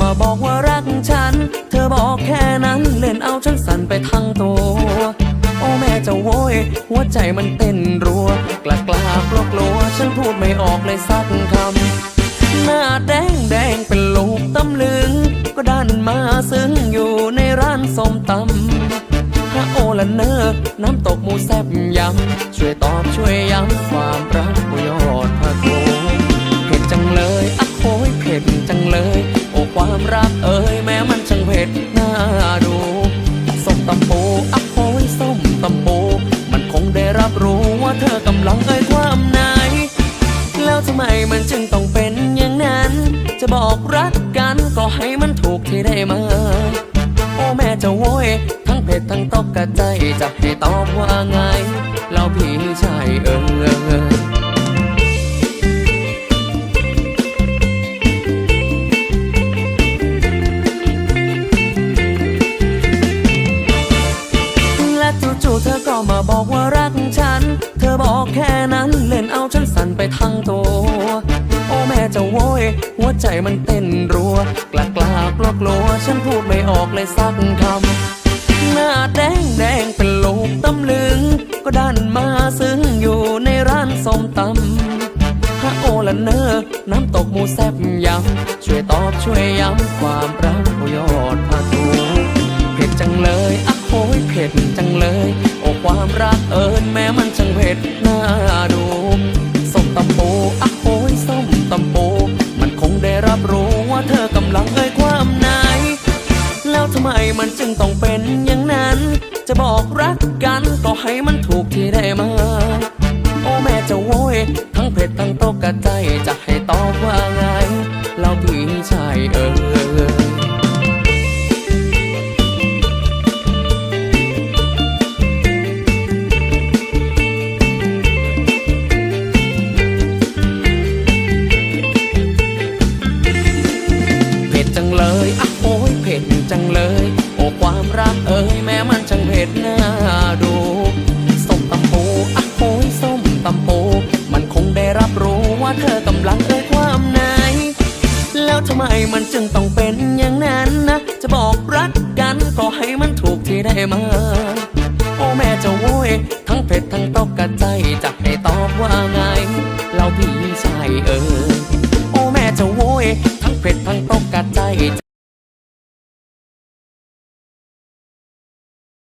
มาบอกว่ารักฉัน เธอบอกแค่นั้นเล่นเอาฉันสั่นไปทั้งตัว โอ้แม่จะโวยหัวใจมันเต้นรัว กล้ากล้ากลัวกลัวฉันพูดไม่ออกเลยสักคำ หน้าแดงแดงเป็นลูกตำลึง ก็ดันมาซึ้งอยู่ในร้านส้มตำฮะโอละเนอน้ำตกหมูแซบยำช่วยตอบช่วยย้ำควาำไมมันจึงต้องเป็นอย่างนั้น จะบอกรักกันก็ให้มันถูกที่ได้มาโอ้แม่จะโวยทั้งเผ็ดทั้งตกกระใจจะให้ตอบว่าไง เราพี่ชายเออและจู่ๆเธอก็มาบอกว่ารักฉัน เธอบอกแค่นั้นเล่นเอาฉันสั่นไปทั้งตัว หัวใจมันเต้นรัว กล้ากล้ากลัวกลัว ฉันพูดไม่ออกเลยสักคำ หน้าแดงแดงเป็นลูกตำลึง ก็ดันมาซึ้งอยู่ในร้านส้มตำฮะโอละเนอน้ำตกหมูแซบยำ ช่วยตอบช่วยย้ำ ความรักผู้ยอดพาตูเผ็ดจังเลยอะโอยเผ็ดจังเลย โอ้ความรักเอิญแม้มันช่างเผ็ดน่าดู ไมมันจึงต้องเป็นอย่างนั้น จะบอกรักกันก็ให้มันถูกที่ได้มา โอ้แม่จะโวยทั้งเผ็ดทั้งตกกระใจจะ เลย โอ้ความรักเอ่ยแม้มันช่างเผ็ดน่าดูส้มตำปูอะโอ้ยส้มตำปูมันคงได้รับรู้ว่าเธอกำลังเอ่ยความในแล้วทำไมมันจึงต้องเป็นอย่างนั้นนะ จะบอกรักกันก็ให้มันถูกที่ได้มาโอ้แม่จะโวยทั้งเผ็ดทั้งตกกระใจจะให้ตอบว่าไง เราพี่ชายเออโอ้แม่จะโวย